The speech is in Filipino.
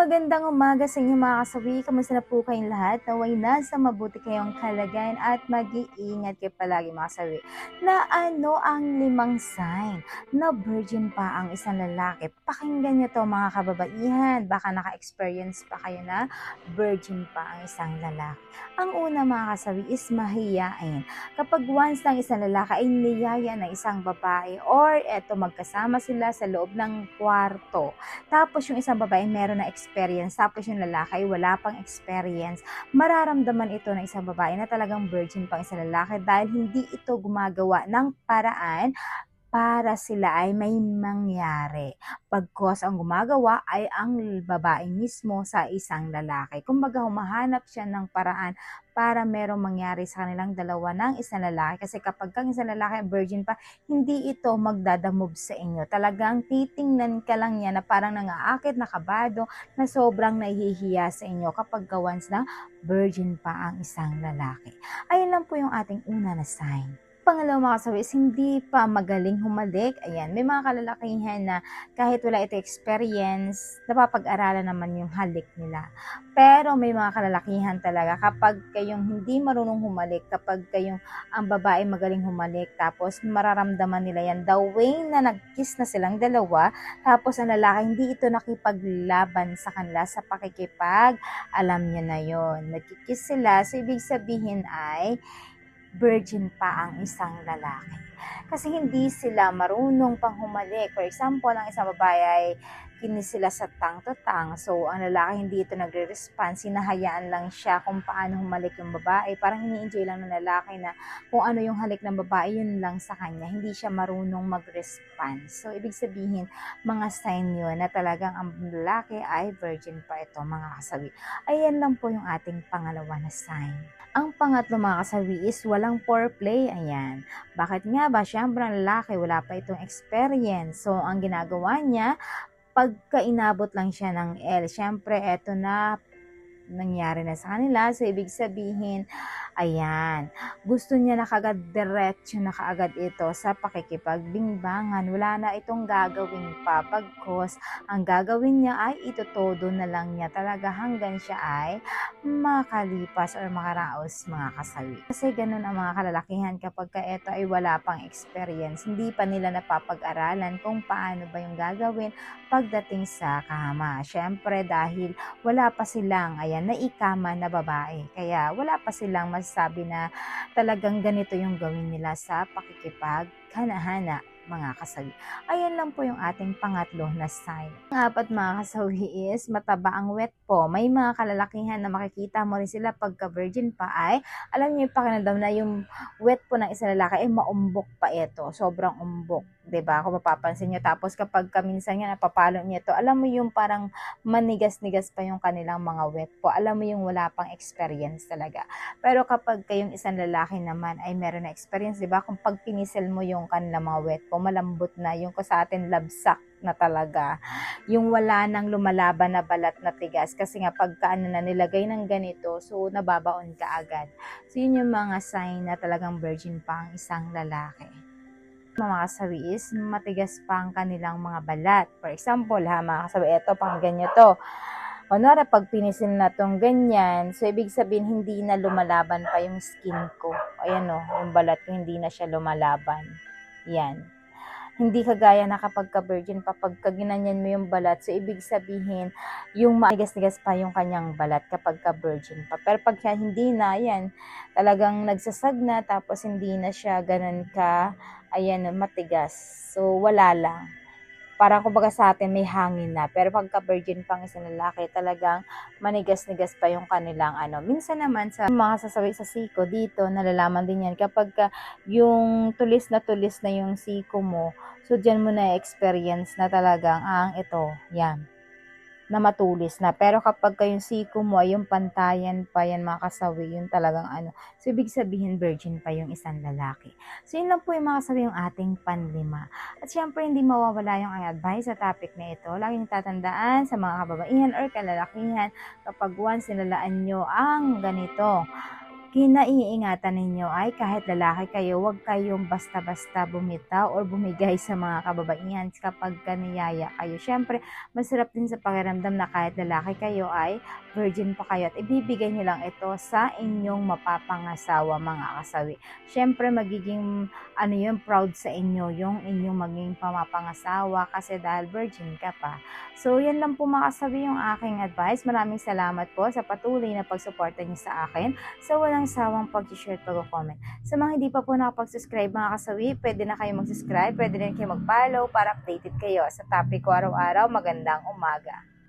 magandang umaga sa inyo mga kasawi. Kamusta na po kayong lahat? Naway nasa mabuti kayong kalagayan at mag-iingat kayo palagi mga kasawi. Na ano ang limang sign na virgin pa ang isang lalaki? Pakinggan niyo to mga kababaihan. Baka naka-experience pa kayo na virgin pa ang isang lalaki. Ang una mga kasawi is mahiyain. Kapag once ng isang lalaki ay niyaya ng isang babae or eto magkasama sila sa loob ng kwarto. Tapos yung isang babae meron na experience, tapos yung lalaki ay wala pang experience, mararamdaman ito ng isang babae na talagang virgin pang isang lalaki dahil hindi ito gumagawa ng paraan para sila ay may mangyari. Pagkos ang gumagawa ay ang babae mismo sa isang lalaki. Kumbaga humahanap siya ng paraan para merong mangyari sa kanilang dalawa ng isang lalaki. Kasi kapag kang isang lalaki virgin pa, hindi ito magdadamove sa inyo. Talagang titingnan ka lang niya na parang nangaakit, nakabado, na sobrang nahihiya sa inyo kapag once na virgin pa ang isang lalaki. Ayun lang po yung ating una na sign. Pangalawa mga kasawi is hindi pa magaling humalik. Ayan, may mga kalalakihan na kahit wala ito experience, napapag-aralan naman yung halik nila. Pero may mga kalalakihan talaga kapag kayong hindi marunong humalik, kapag kayong ang babae magaling humalik, tapos mararamdaman nila yan the way na nag-kiss na silang dalawa, tapos ang lalaki hindi ito nakipaglaban sa kanila sa pakikipag, alam niya na yon Nagkikiss sila, so ibig sabihin ay virgin pa ang isang lalaki. Kasi hindi sila marunong pang humalik. For example, ang isang babae ay kinis sila sa tang to tang. So, ang lalaki hindi ito nagre-respond. Sinahayaan lang siya kung paano humalik yung babae. Parang ini-enjoy lang ng lalaki na kung ano yung halik ng babae, yun lang sa kanya. Hindi siya marunong mag-respond. So, ibig sabihin, mga sign yun na talagang ang lalaki ay virgin pa ito, mga kasawi. Ayan lang po yung ating pangalawa na sign. Ang pangatlo mga kasawi is walang foreplay. Ayan. Bakit nga ba? Siyempre ang lalaki wala pa itong experience. So, ang ginagawa niya, pagka inabot lang siya ng L, syempre eto na nangyari na sa kanila. So, ibig sabihin, ayan, gusto niya na kagad diretso na kaagad ito sa pakikipagbingbangan. Wala na itong gagawin pa. Pagkos, ang gagawin niya ay itutodo na lang niya talaga hanggang siya ay makalipas or makaraos mga kasawi. Kasi ganun ang mga kalalakihan kapag ka ito ay wala pang experience. Hindi pa nila napapag-aralan kung paano ba yung gagawin pagdating sa kama. Syempre dahil wala pa silang, ayan, naikama na babae. Kaya wala pa silang masasabi na talagang ganito yung gawin nila sa pakikipag hana-hana mga kasawi. Ayan lang po yung ating pangatlo na sign. Ang apat mga kasawi is mataba ang wet po. May mga kalalakihan na makikita mo rin sila pagka virgin pa ay alam niyo yung pakinadam na yung wet po ng isang lalaki ay maumbok pa ito. Sobrang umbok. 'Di ba? Kung mapapansin niyo tapos kapag kaminsan nga napapalo niya to, alam mo yung parang manigas-nigas pa yung kanilang mga wet po. Alam mo yung wala pang experience talaga. Pero kapag kayong isang lalaki naman ay meron na experience, 'di ba? Kung pag pinisel mo yung kanilang mga wet po, malambot na yung sa atin labsak na talaga. Yung wala nang lumalaban na balat na tigas kasi nga pagka ano na nilagay ng ganito, so nababaon ka agad. So yun yung mga sign na talagang virgin pa ang isang lalaki mga kasawi matigas pa ang kanilang mga balat. For example, ha, mga kasawi, eto, pakinggan nyo to. Kunwari, pag pinisil na tong ganyan, so ibig sabihin hindi na lumalaban pa yung skin ko. Ayan o, yung balat ko hindi na siya lumalaban. Yan. Hindi kagaya na kapag ka-virgin pa, pagka ginanyan mo yung balat, so ibig sabihin, yung matigas-tigas pa yung kanyang balat kapag ka-virgin pa. Pero pag siya hindi na, yan, talagang nagsasag na, tapos hindi na siya ganun ka, ayan, matigas. So, wala lang. Parang kumbaga sa atin may hangin na. Pero pagka virgin pang isang lalaki, talagang manigas-nigas pa yung kanilang ano. Minsan naman sa mga sasawi sa siko dito, nalalaman din yan kapag ka yung tulis na tulis na yung siko mo, so dyan mo na experience na talagang ang ito, yan na matulis na. Pero kapag kayong siko mo yung pantayan pa yan mga kasawi, yun talagang ano. So, ibig sabihin virgin pa yung isang lalaki. So, yun lang po yung mga kasawi yung ating panlima. At syempre, hindi mawawala yung advice sa topic na ito. Laging tatandaan sa mga kababaihan or kalalakihan kapag once nilalaan nyo ang ganito kinaiingatan ninyo ay kahit lalaki kayo, huwag kayong basta-basta bumitaw or bumigay sa mga kababaihan kapag kaniyaya kayo. Siyempre, masarap din sa pakiramdam na kahit lalaki kayo ay virgin pa kayo at ibibigay nyo lang ito sa inyong mapapangasawa mga kasawi. Siyempre, magiging ano yun, proud sa inyo yung inyong maging pamapangasawa kasi dahil virgin ka pa. So, yan lang po mga kasawi yung aking advice. Maraming salamat po sa patuloy na pagsuporta niyo sa akin sa walang sawang pag-share at pag-comment. Sa mga hindi pa po nakapag-subscribe mga kasawi, pwede na kayo mag-subscribe, pwede rin kayo mag-follow para updated kayo sa topic ko araw-araw. Magandang umaga!